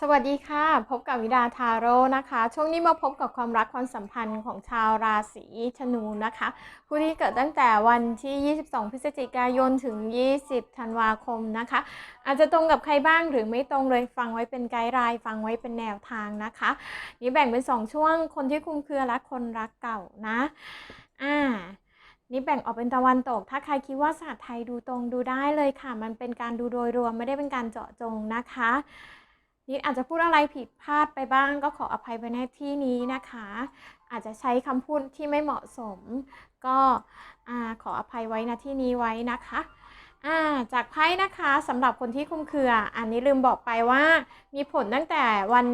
สวัสดีค่ะ พบกับวิดาทาโร่นะคะ ช่วงนี้มาพบกับความรักความสัมพันธ์ของชาวราศีธนูนะคะ ผู้ที่เกิดตั้งแต่วันที่ 22 พฤศจิกายนถึง 20 ธันวาคมนะคะ อาจจะตรงกับใครบ้างหรือไม่ตรงเลยฟังไว้เป็นไกด์ไลน์ฟังไว้เป็นแนวทางนะคะ นี่แบ่งเป็น 2 ช่วงคนที่คลุมเครือและคนรักเก่านะอ่านี่แบ่งออกเป็นตะวันตก ถ้าใครคิดว่าศาสตร์ไทยดูตรงดูได้เลยค่ะ มันเป็นการดูโดยรวมไม่ได้เป็นการเจาะจงนะคะ นิดอาจจะพูดอะไรผิดพลาดไปบ้าง ก็ขออภัยไปในที่นี้นะคะ อาจจะใช้คำพูดที่ไม่เหมาะสม ก็ขออภัยไว้ณที่นี้ไว้นะคะาจากไพ่นะคะสำหรับคนที่คุมเครือ อันนี้ลืมบอกไปว่ามีผลตั้งแต่วัน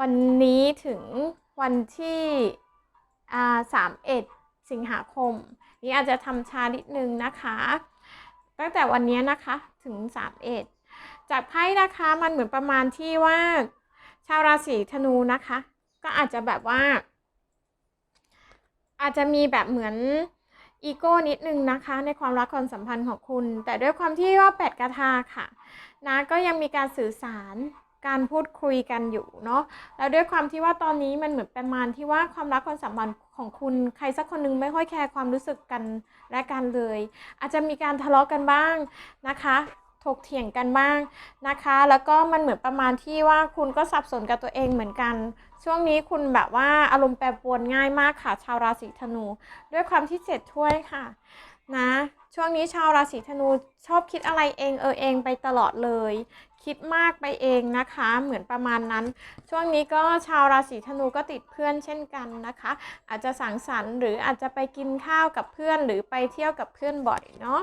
วันนี้ถึงวันที่สามเอ็ดสิงหาคม นี่อาจจะทำช้านิดนึงนะคะ ตั้งแต่วันนี้นะคะถึงสามเอ็ด จากไพ่นะคะมันเหมือนประมาณที่ว่า ชาวราศีธนูนะคะ ก็อาจจะแบบว่า อาจจะมีแบบเหมือนอีโก้นิดนึงนะคะ ในความรักความสัมพันธ์ของคุณ แต่ด้วยความที่ว่าแปดกระทาค่ะ นะก็ยังมีการสื่อสารการพูดคุยกันอยู่เนาะแล้วด้วยความที่ว่าตอนนี้มันเหมือนประมาณที่ว่าความรักความสัมพันธ์ของคุณใครสักคนหนึงไม่ค่อยแคร์ความรู้สึกกันและกันเลย อาจจะมีการทะเลาะกันบ้างนะคะ ถกเถียงกันบ้างนะคะ แล้วก็มันเหมือนประมาณที่ว่าคุณก็สับสนกับตัวเองเหมือนกัน ช่วงนี้คุณแบบว่าอารมณ์แปรปรวนง่ายมากค่ะ ชาวราศีธนู ด้วยความที่เจ็ดถ้วยค่ะนะช่วงนี้ชาวราศีธนูชอบคิดอะไรเองเออเองไปตลอดเลย คิดมากไปเองนะคะ เหมือนประมาณนั้น ช่วงนี้ก็ชาวราศีธนูก็ติดเพื่อนเช่นกันนะคะ อาจจะสังสรรค์หรืออาจจะไปกินข้าวกับเพื่อนหรือไปเที่ยวกับเพื่อนบ่อยเนาะ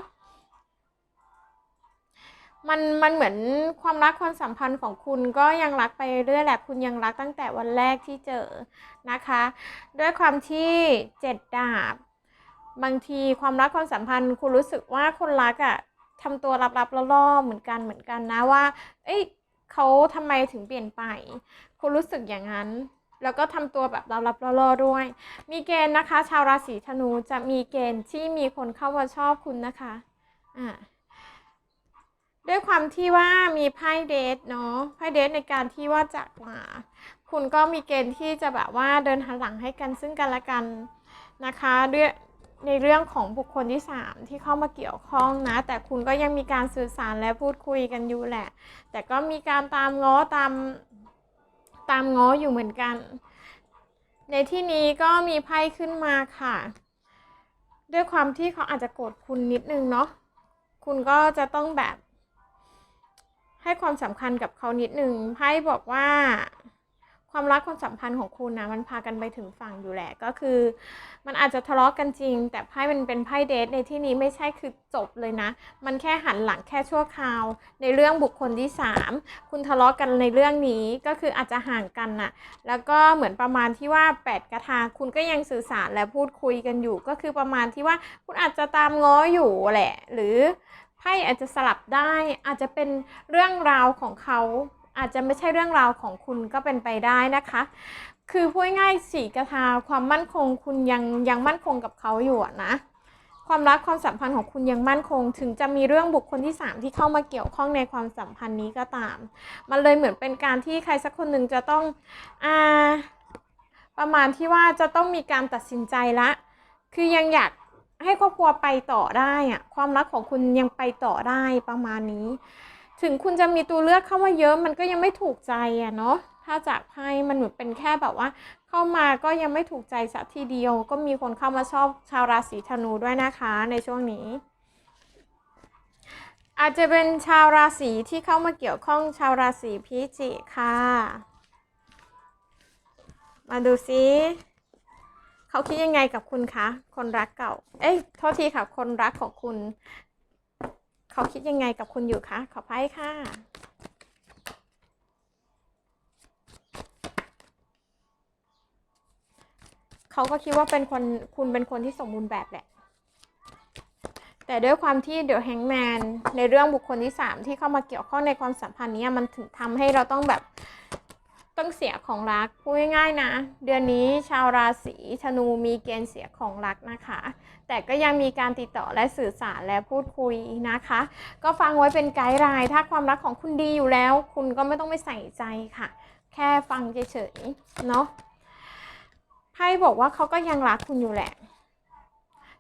มันมันเหมือนความรักความสัมพันธ์ของคุณก็ยังรักไปเรื่อยแหละคุณยังรักตั้งแต่วันแรกที่เจอนะคะ ด้วยความที่เจ็ดดาบบางทีความรักความสัมพันธ์ คุณรู้สึกว่าคนรักอะ่ะทำตัวลับๆล่อๆเหมือนกันเหมือนกันนะว่า เอ้ยเขาทำไมถึงเปลี่ยนไป คุณรู้สึกอย่างนั้น แล้วก็ทำตัวแบบลับๆล่อๆด้วย มีเกณฑ์นะคะ ชาวราศีธนูจะมีเกณฑ์ที่มีคนเข้ามาชอบคุณนะคะอ่า ด้วยความที่ว่ามีไพ่เดทเนาะไพ่เดทในการที่ว่าจากมาคุณก็มีเกณฑ์ที่จะแบบว่าเดินหันหลังให้กันซึ่งกันและกันนะคะด้วยในเรื่องของบุคคลที่ 3 ที่เข้ามาเกี่ยวข้องนะ แต่คุณก็ยังมีการสื่อสารและพูดคุยกันอยู่แหละ แต่ก็มีการตามง้อตามตามง้ออยู่เหมือนกัน ในที่นี้ก็มีไพ่ขึ้นมาค่ะ ด้วยความที่เขาอาจจะโกรธคุณนิดนึงเนาะคุณก็จะต้องแบบ ให้ความสำคัญกับเขานิดนึงไพ่บอกว่า ความรักความสัมพันธ์ของคุณนะมันพากันไปถึงฝั่งอยู่แหละก็คือ มันอาจจะทะเลาะกันจริง แต่ไพ่มันเป็นไพ่เดทในที่นี้ไม่ใช่คือจบเลยนะ มันแค่หันหลังแค่ชั่วคราว ในเรื่องบุคคลที่ 3 คุณทะเลาะกันในเรื่องนี้ก็คืออาจจะห่างกันน่ะ แล้วก็เหมือนประมาณที่ว่า 8 กระทาคุณก็ยังสื่อสารและพูดคุยกันอยู่ ก็คือประมาณที่ว่าคุณอาจจะตามง้ออยู่แหละ หรือ ไพ่อาจจะสลับได้อาจจะเป็นเรื่องราวของเขา อาจจะไม่ใช่เรื่องราวของคุณก็เป็นไปได้นะคะ คือพูดง่ายๆสีกระทาความมั่นคงคุณยังยังมั่นคงกับเขาอยู่นะความรักความสัมพันธ์ของคุณยังมั่นคง ถึงจะมีเรื่องบุคคลที่ 3 ที่เข้ามาเกี่ยวข้องในความสัมพันธ์นี้ก็ตาม มันเลยเหมือนเป็นการที่ใครสักคนหนึ่งจะต้องอ่าประมาณที่ว่าจะต้องมีการตัดสินใจละ คือยังอยาก ให้ครอบครัวไปต่อได้อะความรักของคุณยังไปต่อได้ประมาณนี้ ถึงคุณจะมีตัวเลือกเข้ามาเยอะมันก็ยังไม่ถูกใจอะเนาะถ้าจากไพ่มันเหมือนเป็นแค่แบบว่า เข้ามาก็ยังไม่ถูกใจสักทีเดียว ก็มีคนเข้ามาชอบชาวราศีธนูด้วยนะคะในช่วงนี้ อาจจะเป็นชาวราศีที่เข้ามาเกี่ยวข้องชาวราศีพิจิกค่ะ มาดูซิ เขาคิดยังไงกับคุณคะ คนรักเก่า เอ้ยโทษทีค่ะ คนรักของคุณ เขาคิดยังไงกับคุณอยู่คะ ขอไพ่ค่ะ เขาก็คิดว่าเป็นคน คุณเป็นคนที่สมบูรณ์แบบแหละ แต่ด้วยความที่เดี๋ยวแฮงแมนในเรื่องบุคคลที่สามที่เข้ามาเกี่ยวข้องในความสัมพันธ์เนี้ยมันถึงทำให้เราต้องแบบ ต้องเสียของรักพูดง่ายๆนะ เดือนนี้ชาวราศีธนูมีเกณฑ์เสียของรักนะคะ แต่ก็ยังมีการติดต่อและสื่อสารและพูดคุยนะคะ ก็ฟังไว้เป็นไกด์ไลน์ถ้าความรักของคุณดีอยู่แล้ว คุณก็ไม่ต้องไปใส่ใจค่ะ แค่ฟังเฉยๆเนาะไพ่บอกว่าเขาก็ยังรักคุณอยู่แหละ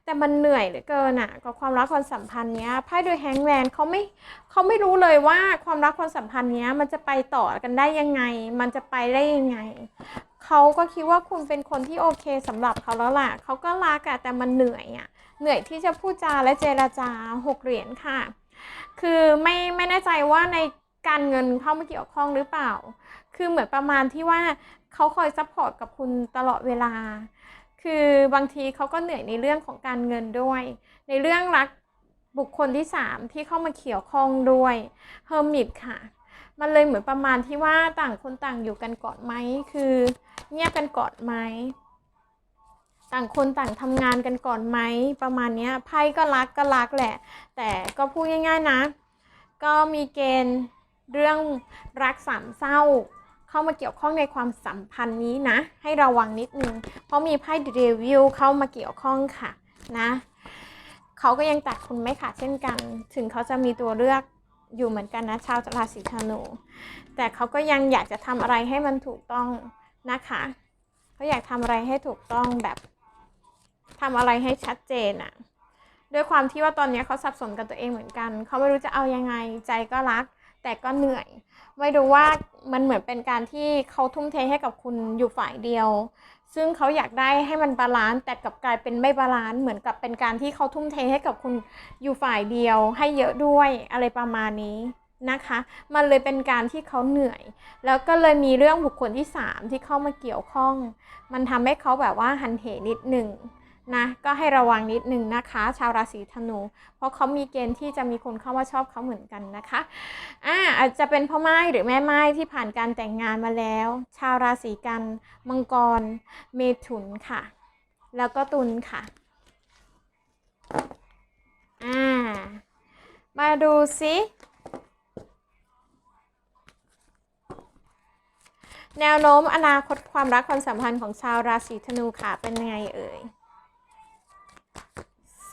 แต่มันเหนื่อยเหลือเกินอะกับความรักความสัมพันธ์เนี้ยไพ่โดยแฮงแมนเขาไม่เขาไม่รู้เลยว่าความรักความสัมพันธ์เนี้ยมันจะไปต่อกันได้ยังไง มันจะไปได้ยังไงเขาก็คิดว่าคุณเป็นคนที่โอเคสำหรับเขาแล้วล่ะเขาก็รักอะแต่มันเหนื่อยอะเหนื่อยที่จะพูดจาและเจรจาหกเหรียญค่ะ คือไม่ไม่แน่ใจว่าในการเงินเข้ามาเกี่ยวข้องหรือเปล่า คือเหมือนประมาณที่ว่าเขาคอยซัพพอร์ตกับคุณตลอดเวลา คือบางทีเขาก็เหนื่อยในเรื่องของการเงินด้วย ในเรื่องรักบุคคลที่ 3 ที่เข้ามาเกี่ยวข้องด้วยเฮอร์มิตค่ะ มันเลยเหมือนประมาณที่ว่าต่างคนต่างอยู่กันก่อนไหมคือเงียบกันก่อนไหมต่างคนต่างทำงานกันก่อนไหมประมาณนี้ไพ่ก็รักก็รักแหละ แต่ก็พูดง่าย ๆนะ ก็มีเกณฑ์เรื่องรักสามเศร้า เข้ามาเกี่ยวข้องในความสัมพันธ์นี้นะ ให้ระวังนิดนึง เพราะมีไพ่เดวิลเข้ามาเกี่ยวข้องค่ะนะเขาก็ยังตัดคุณไม่ขาดเช่นกัน ถึงเขาจะมีตัวเลือกอยู่เหมือนกันนะชาวราศีธนูแต่เขาก็ยังอยากจะทำอะไรให้มันถูกต้องนะคะเขาอยากทำอะไรให้ถูกต้องแบบทำอะไรให้ชัดเจนอะด้วยความที่ว่าตอนนี้เขาสับสนกับตัวเองเหมือนกัน เขาไม่รู้จะเอายังไงใจก็รัก แต่ก็เหนื่อย ไม่รู้ว่ามันเหมือนเป็นการที่เขาทุ่มเทให้กับคุณอยู่ฝ่ายเดียว ซึ่งเขาอยากได้ให้มันบาลานซ์แต่กลับกลายเป็นไม่บาลานซ์เหมือนกับเป็นการที่เขาทุ่มเทให้กับคุณอยู่ฝ่ายเดียว ให้เยอะด้วยอะไรประมาณนี้นะคะ มันเลยเป็นการที่เขาเหนื่อย แล้วก็เลยมีเรื่องบุคคลที่ 3 ที่เข้ามาเกี่ยวข้อง มันทำให้เขาแบบว่าหันเหนิดหนึ่ง นะก็ให้ระวังนิดนึงนะคะ ชาวราศีธนู เพราะเขามีเกณฑ์ที่จะมีคนเข้ามาชอบเขาเหมือนกันนะคะอ่าอาจจะเป็นพ่อไม้หรือแม่ไม้ที่ผ่านการแต่งงานมาแล้ว ชาวราศีกัน มังกร เมถุนค่ะ แล้วก็ตุลค่ะอ่ามาดูซิแนวโน้มอนาคตความรักความสัมพันธ์ของชาวราศีธนูค่ะเป็นยังไงเอ่ย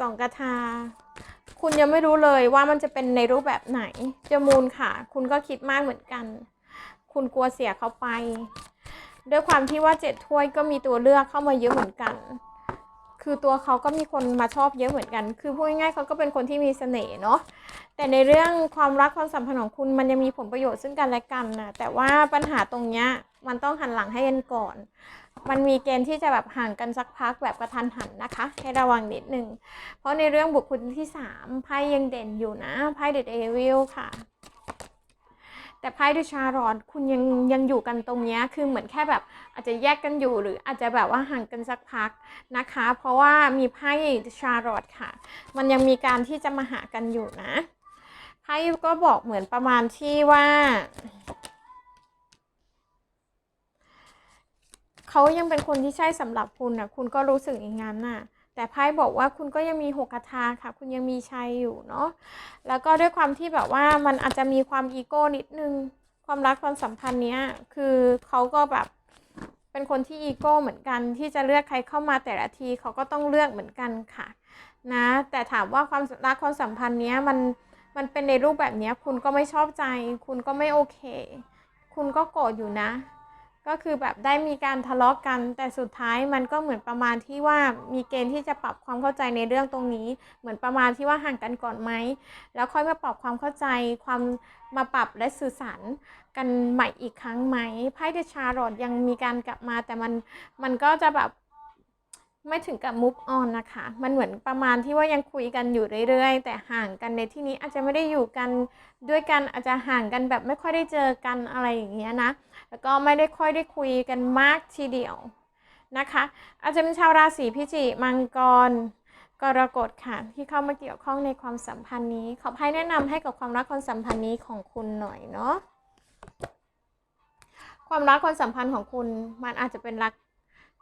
สองกระทา คุณยังไม่รู้เลยว่ามันจะเป็นในรูปแบบไหนจามูลค่ะ คุณก็คิดมากเหมือนกัน คุณกลัวเสียเขาไป ด้วยความที่ว่าเจ็ดถ้วยก็มีตัวเลือกเข้ามาเยอะเหมือนกัน คือตัวเขาก็มีคนมาชอบเยอะเหมือนกัน คือพูดง่ายๆเขาก็เป็นคนที่มีเสน่ห์เนาะแต่ในเรื่องความรักความสัมพันธ์ของคุณมันยังมีผลประโยชน์ซึ่งกันและกันนะแต่ว่าปัญหาตรงเนี้ย มันต้องหันหลังให้กันก่อน มันมีเกณฑ์ที่จะแบบห่างกันสักพักแบบกระทันหันนะคะ ให้ระวังนิดนึง เพราะในเรื่องบุคคลที่สามไพ่ยังเด่นอยู่นะไพ่เดดเอวิลค่ะ แต่ไพ่ดูชาร์ลอตคุณยังยังอยู่กันตรงเนี้ยคือเหมือนแค่แบบอาจจะแยกกันอยู่หรืออาจจะแบบว่าห่างกันสักพักนะคะ เพราะว่ามีไพ่ชาร์ลอตค่ะ มันยังมีการที่จะมาหากันอยู่นะไพ่ก็บอกเหมือนประมาณที่ว่า เขายังเป็นคนที่ใช่สำหรับคุณนะคุณก็รู้สึกอย่างนั้นน่ะ แต่ไพ่บอกว่าคุณก็ยังมีหกคาถาค่ะ คุณยังมีชัยอยู่เนาะแล้วก็ด้วยความที่แบบว่ามันอาจจะมีความอีโก้นิดนึง ความรักความสัมพันธ์เนี้ยคือเขาก็แบบเป็นคนที่อีโก้เหมือนกัน ที่จะเลือกใครเข้ามาแต่ละทีเขาก็ต้องเลือกเหมือนกันค่ะ นะ แต่ถามว่าความรักความสัมพันธ์เนี้ยมันมันเป็นในรูปแบบเนี้ยคุณก็ไม่ชอบใจ คุณก็ไม่โอเค คุณก็โกรธอยู่นะ ก็คือแบบได้มีการทะเลาะกกัน แต่สุดท้ายมันก็เหมือนประมาณที่ว่ามีเกณฑ์ที่จะปรับความเข้าใจในเรื่องตรงนี้ เหมือนประมาณที่ว่าห่างกันก่อนไหมแล้วค่อยมาปรับความเข้าใจความมาปรับและสื่อสารกันใหม่อีกครั้งไหมไพ่เดชาร์ลอตยังมีการกลับมาแต่มันมันก็จะแบบ ไม่ถึงกับ move on นะคะ มันเหมือนประมาณที่ว่ายังคุยกันอยู่เรื่อยๆ แต่ห่างกันในที่นี้อาจจะไม่ได้อยู่กันด้วยกันอาจจะห่างกันแบบไม่ค่อยได้เจอกันอะไรอย่างเงี้ยนะ แล้วก็ไม่ได้ค่อยได้คุยกันมากทีเดียวนะคะ อาจจะเป็นชาวราศีพิจิกมังกรกรกฎค่ะ ที่เข้ามาเกี่ยวข้องในความสัมพันธ์นี้ ขอให้แนะนำให้กับความรักความสัมพันธ์นี้ของคุณหน่อยเนาะความรักความสัมพันธ์ของคุณมันอาจจะเป็นรัก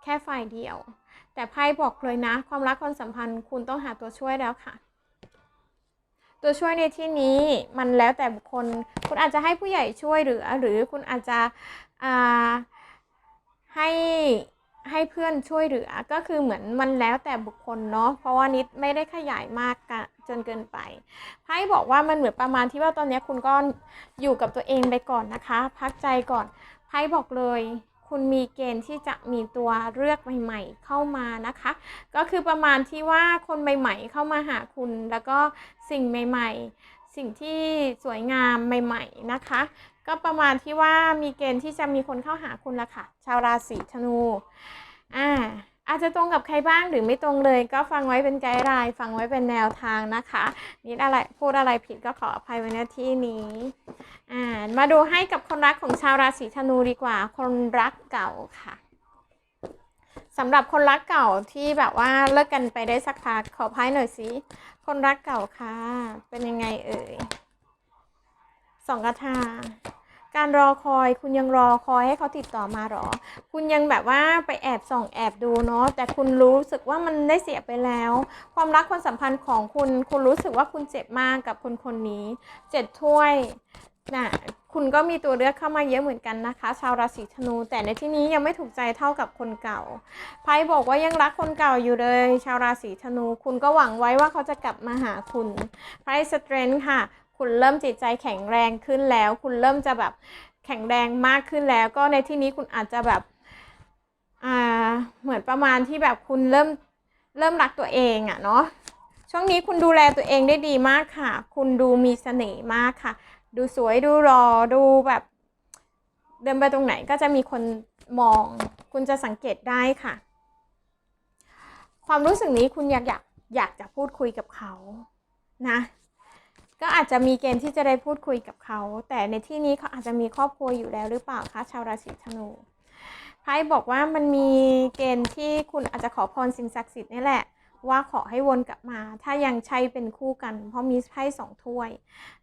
แค่ฝ่ายเดียว แต่ไพ่บอกเลยนะ ความรักความสัมพันธ์คุณต้องหาตัวช่วยแล้วค่ะ ตัวช่วยในที่นี้มันแล้วแต่บุคคล คุณอาจจะให้ผู้ใหญ่ช่วยเหลือ หรือคุณอาจจะให้ให้เพื่อนช่วยเหลือก็คือเหมือนมันแล้วแต่บุคคลเนาะเพราะว่านิดไม่ได้ขยายมากกจนเกินไปไพ่บอกว่ามันเหมือนประมาณที่ว่าตอนนี้คุณก็อยู่กับตัวเองไปก่อนนะคะ พักใจก่อนไพ่บอกเลย คุณมีเกณฑ์ที่จะมีตัวเลือกใหม่ ๆ เข้ามานะคะ ก็คือประมาณที่ว่าคนใหม่ ๆ เข้ามาหาคุณ แล้วก็สิ่งใหม่ ๆ สิ่งที่สวยงามใหม่ ๆ นะคะ ก็ประมาณที่ว่ามีเกณฑ์ที่จะมีคนเข้าหาคุณละค่ะ ชาวราศีธนู อ่า อาจจะตรงกับใครบ้างหรือไม่ตรงเลย ก็ฟังไว้เป็นไกด์ไลน์ฟังไว้เป็นแนวทางนะคะนิดอะไรพูดอะไรผิดก็ขออภัยไว้ณที่นี้อ่ามาดูให้กับคนรักของชาวราศีธนูดีกว่า คนรักเก่าค่ะสำหรับคนรักเก่าที่แบบว่าเลิกกันไปได้สักพักขอพายหน่อยสิคนรักเก่าค่ะ เป็นยังไงเอ่ยสองกระทา การรอคอยคุณยังรอคอยให้เขาติดต่อมาหรอ คุณยังแบบว่าไปแอบส่องแอบดูเนาะแต่คุณรู้สึกว่ามันได้เสียไปแล้ว ความรักความสัมพันธ์ของคุณ คุณรู้สึกว่าคุณเจ็บมากกับคนคนนี้เจ็ดถ้วยนะคุณก็มีตัวเลือกเข้ามาเยอะเหมือนกันนะคะ ชาวราศีธนู แต่ในที่นี้ยังไม่ถูกใจเท่ากับคนเก่าไพ่บอกว่ายังรักคนเก่าอยู่เลย ชาวราศีธนู คุณก็หวังไว้ว่าเขาจะกลับมาหาคุณไพ่สเตรนท์ค่ะ คุณเริ่มจิตใจแข็งแรงขึ้นแล้ว คุณเริ่มจะแบบแข็งแรงมากขึ้นแล้ว ก็ในที่นี้คุณอาจจะแบบอ่าเหมือนประมาณที่แบบคุณเริ่มเริ่มรักตัวเองอะเนาะช่วงนี้คุณดูแลตัวเองได้ดีมากค่ะ คุณดูมีเสน่ห์มากค่ะ ดูสวยดูรอดูแบบ เดินไปตรงไหนก็จะมีคนมอง คุณจะสังเกตได้ค่ะ ความรู้สึกนี้คุณอยากอยากอยากจะพูดคุยกับเขานะ ก็อาจจะมีเกณฑ์ที่จะได้พูดคุยกับเขา แต่ในที่นี้เขาอาจจะมีครอบครัวอยู่แล้วหรือเปล่าคะชาวราศีธนูไพ่บอกว่ามันมีเกณฑ์ที่คุณอาจจะขอพรสิ่งศักดิ์สิทธิ์นี่แหละ ว่าขอให้วนกลับมา ถ้ายังใช่เป็นคู่กัน เพราะมีไพ่สองถ้วย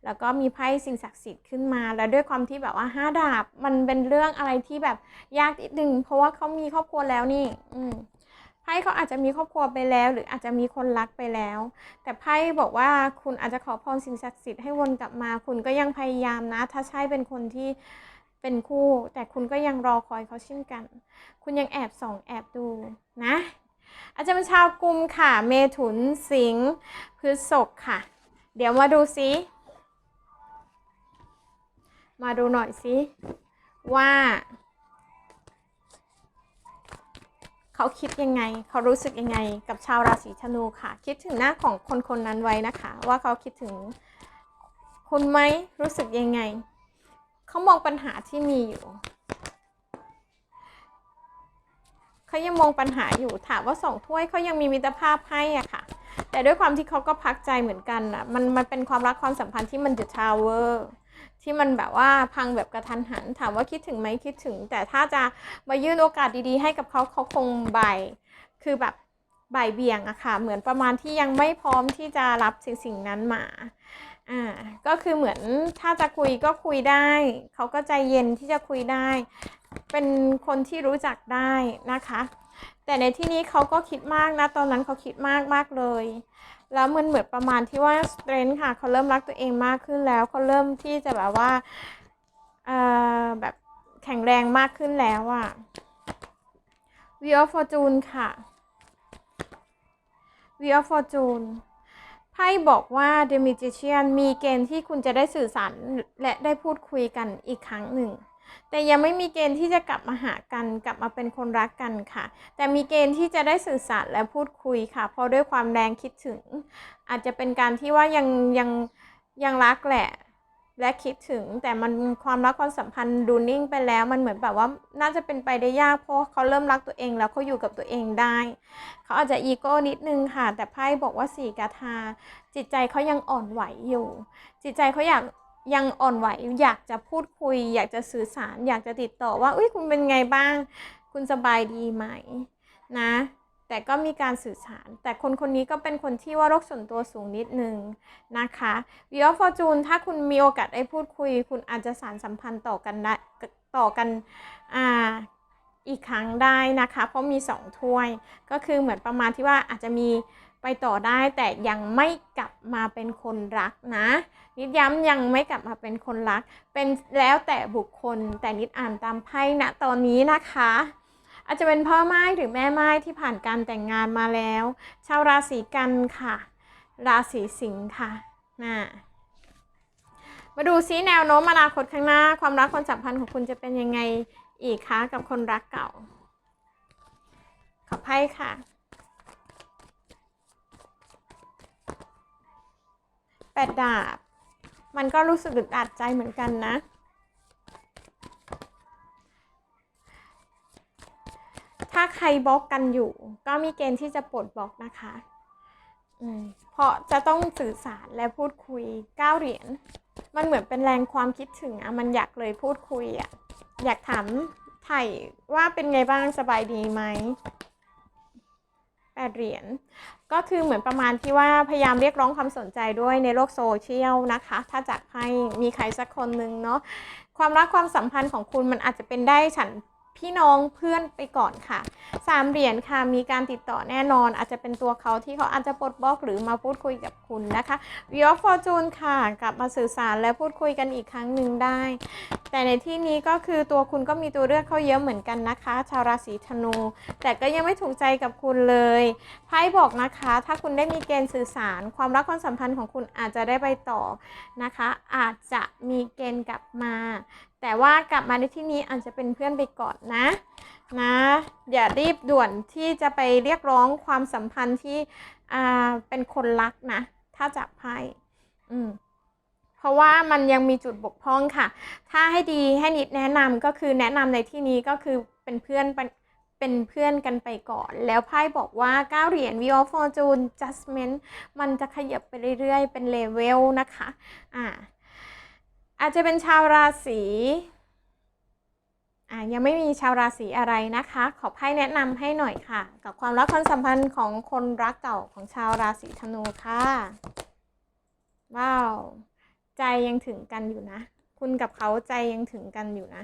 แล้วก็มีไพ่สิ่งศักดิ์สิทธิ์ขึ้นมา แล้วด้วยความที่แบบว่าห้าดาบมันเป็นเรื่องอะไรที่แบบยากนิดนึงเพราะว่าเขามีครอบครัวแล้วนี่ อืม ไพ่เขาอาจจะมีครอบครัวไปแล้ว หรืออาจจะมีคนรักไปแล้ว แต่ไพ่บอกว่าคุณอาจจะขอพรสิ่งศักดิ์สิทธิ์ให้วนกลับมา คุณก็ยังพยายามนะ ถ้าใช่เป็นคนที่เป็นคู่ แต่คุณก็ยังรอคอยเขาเช่นกัน คุณยังแอบส่องแอบดูนะ อาจจะเป็นชาวกุมค่ะ เมถุนสิงห์พฤษภค่ะ เดี๋ยวมาดูซิมาดูหน่อยซิว่า เขาคิดยังไง เขารู้สึกยังไงกับชาวราศีธนูค่ะ คิดถึงหน้าของคนคนนั้นไว้นะคะ ว่าเขาคิดถึงคุณไหมรู้สึกยังไง เขามองปัญหาที่มีอยู่เขายังมองปัญหาอยู่ถามว่าสองถ้วยเขายังมีมิตรภาพให้อะค่ะ แต่ด้วยความที่เขาก็พักใจเหมือนกันอะมันมันเป็นความรักความสัมพันธ์ที่มันเดือดทาวเวอร์ ที่มันแบบว่าพังแบบกระทันหัน ถามว่าคิดถึงไหมคิดถึง แต่ถ้าจะมายื่นโอกาสดีๆ ให้กับเขาเขาคงบ่ายคือแบบบ่ายเบี่ยงอะค่ะ เหมือนประมาณที่ยังไม่พร้อมที่จะรับสิ่งสิ่งนั้นมา อ่า ก็คือเหมือนถ้าจะคุยก็คุยได้ เขาก็ใจเย็นที่จะคุยได้ เป็นคนที่รู้จักได้นะคะ แต่ในที่นี้เขาก็คิดมากนะ ตอนนั้นเขาคิดมากมากเลย แล้วมันเหมือนประมาณที่ว่าสเตรนท์ค่ะเขาเริ่มรักตัวเองมากขึ้นแล้วเขาเริ่มที่จะแบบว่าเอ่อแบบแข็งแรงมากขึ้นแล้วอะ Wheel of Fortune ค่ะ Wheel of Fortune ไพ่บอกว่า The Magician มีเกณฑ์ที่คุณจะได้สื่อสารและได้พูดคุยกันอีกครั้งหนึ่ง แต่ยังไม่มีเกณฑ์ที่จะกลับมาหากัน กลับมาเป็นคนรักกันค่ะ แต่มีเกณฑ์ที่จะได้สื่อสารและพูดคุยค่ะ เพราะด้วยความแรงคิดถึง อาจจะเป็นการที่ว่ายังยังยังรักแหละ และคิดถึงแต่มันความรักความสัมพันธ์ดูนิ่งไปแล้ว มันเหมือนแบบว่าน่าจะเป็นไปได้ยาก เพราะเขาเริ่มรักตัวเองแล้วเขาอยู่กับตัวเองได้ เขาอาจจะอีโก้นิดนึงค่ะ แต่ไพ่บอกว่าสี่กาทาจิตใจเขายังอ่อนไหวอยู่ จิตใจเขาอยาก ยังอ่อนไหวอยากจะพูดคุย อยากจะสื่อสาร อยากจะติดต่อว่าอุ้ยคุณเป็นไงบ้าง คุณสบายดีไหมนะ แต่ก็มีการสื่อสาร แต่คนคนนี้ก็เป็นคนที่ว่าโรคส่วนตัวสูงนิดนึงนะคะวิอฟอร์จูนถ้าคุณมีโอกาสได้พูดคุย คุณอาจจะสารสัมพันธ์ต่อกันได้ต่อกันอ่าอีกครั้งได้นะคะ เพราะมีสองถ้วย ก็คือเหมือนประมาณที่ว่าอาจจะมี ไปต่อได้แต่ยังไม่กลับมาเป็นคนรักนะนิดย้ำยังไม่กลับมาเป็นคนรัก เป็นแล้วแต่บุคคลแต่นิดอ่านตามไพ่ณตอนนี้นะคะ อาจจะเป็นพ่อไม้หรือแม่ไม้ที่ผ่านการแต่งงานมาแล้ว ชาวราศีกันค่ะ ราศีสิงค์ค่ะน่ะมาดูซิแนวโน้มอนาคตข้างหน้า ความรักความสัมพันธ์ของคุณจะเป็นยังไงอีกคะกับคนรักเก่า ขอไพ่ค่ะ แปดดาบ มันก็รู้สึกอึดอัดใจเหมือนกันนะ ถ้าใครบล็อกกันอยู่ ก็มีเกณฑ์ที่จะปลดบล็อกนะคะเพราะจะต้องสื่อสารและพูดคุยก้าเหรียญ มันเหมือนเป็นแรงความคิดถึงอะมันอยากเลยพูดคุยอะอยากถามไถ่ว่าเป็นไงบ้างสบายดีไหม แปดเหรียญก็คือเหมือนประมาณที่ว่าพยายามเรียกร้องความสนใจด้วยในโลกโซเชียลนะคะ ถ้าจากให้มีใครสักคนหนึ่งเนาะความรักความสัมพันธ์ของคุณมันอาจจะเป็นได้ฉันพี่น้องเพื่อนไปก่อนค่ะ สามเหรียญค่ะมีการติดต่อแน่นอน อาจจะเป็นตัวเขาที่เขาอาจจะปลดบล็อกหรือมาพูดคุยกับคุณนะคะ v ี of Fortune ค่ะ กลับมาสื่อสารและพูดคุยกันอีกครั้งหนึ่งได้ แต่ในที่นี้ก็คือตัวคุณก็มีตัวเลือกเขาเยอะเหมือนกันนะคะ ชาวราศีธนู แต่ก็ยังไม่ถูกใจกับคุณเลยไพ่บอกนะคะ ถ้าคุณได้มีเกณฑ์สื่อสาร ความรักความสัมพันธ์ของคุณอาจจะได้ไปต่อนะคะ อาจจะมีเกณฑ์กลับมา แต่ว่ากลับมาในที่นี้อาจจะเป็นเพื่อนไปก่อนนะ นะอย่ารีบด่วนที่จะไปเรียกร้องความสัมพันธ์ที่อ่าเป็นคนรักนะ ถ้าจับไพ่อืมเพราะว่ามันยังมีจุดบกพร่องค่ะ ถ้าให้ดีให้นิดแนะนำก็คือแนะนำในที่นี้ก็คือเป็นเพื่อนเป็นเป็นเพื่อนกันไปก่อน แล้วไพ่บอกว่า 9 เหรียญ Wheel of Fortune Judgment มันจะขยับไปเรื่อยๆ เป็นเลเวลนะคะ อ่า อาจจะเป็นชาวราศี อ่ายังไม่มีชาวราศีอะไรนะคะ ขอไพ่แนะนำให้หน่อยค่ะ กับความรักความสัมพันธ์ของคนรักเก่าของชาวราศีธนูค่ะว้าวใจยังถึงกันอยู่นะ คุณกับเขาใจยังถึงกันอยู่นะ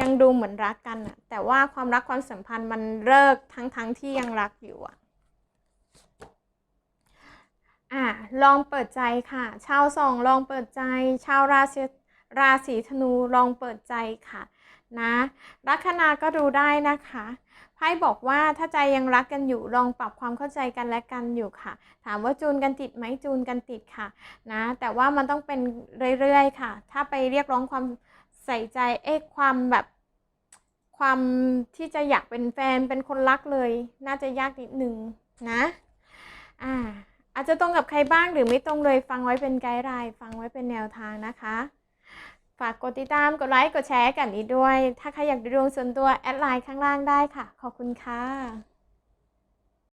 ยังดูเหมือนรักกันอะแต่ว่าความรักความสัมพันธ์มันเลิกทั้งๆทที่ยังรักอยู่อะอะลองเปิดใจค่ะ ชาวสองลองเปิดใจ ชาวราศีราศีธนูลองเปิดใจค่ะ นะลัคนาก็ดูได้นะคะไพ่บอกว่าถ้าใจยังรักกันอยู่ลองปรับความเข้าใจกันและกันอยู่ค่ะ ถามว่าจูนกันติดไหมจูนกันติดค่ะนะแต่ว่ามันต้องเป็นเรื่อยๆค่ะ ถ้าไปเรียกร้องความใส่ใจเอ๊ะความแบบความที่จะอยากเป็นแฟนเป็นคนรักเลย น่าจะยากนิดนึงนะอ่าอาจจะตรงกับใครบ้างหรือไม่ตรงเลยฟังไว้เป็นไกด์ไลน์ฟังไว้เป็นแนวทางนะคะ ฝากกดติดตามกดไลค์กดแชร์กันนี้ด้วย ถ้าใครอยากดูดวงส่วนตัว แอดไลน์ข้างล่างได้ค่ะ ขอบคุณค่ะ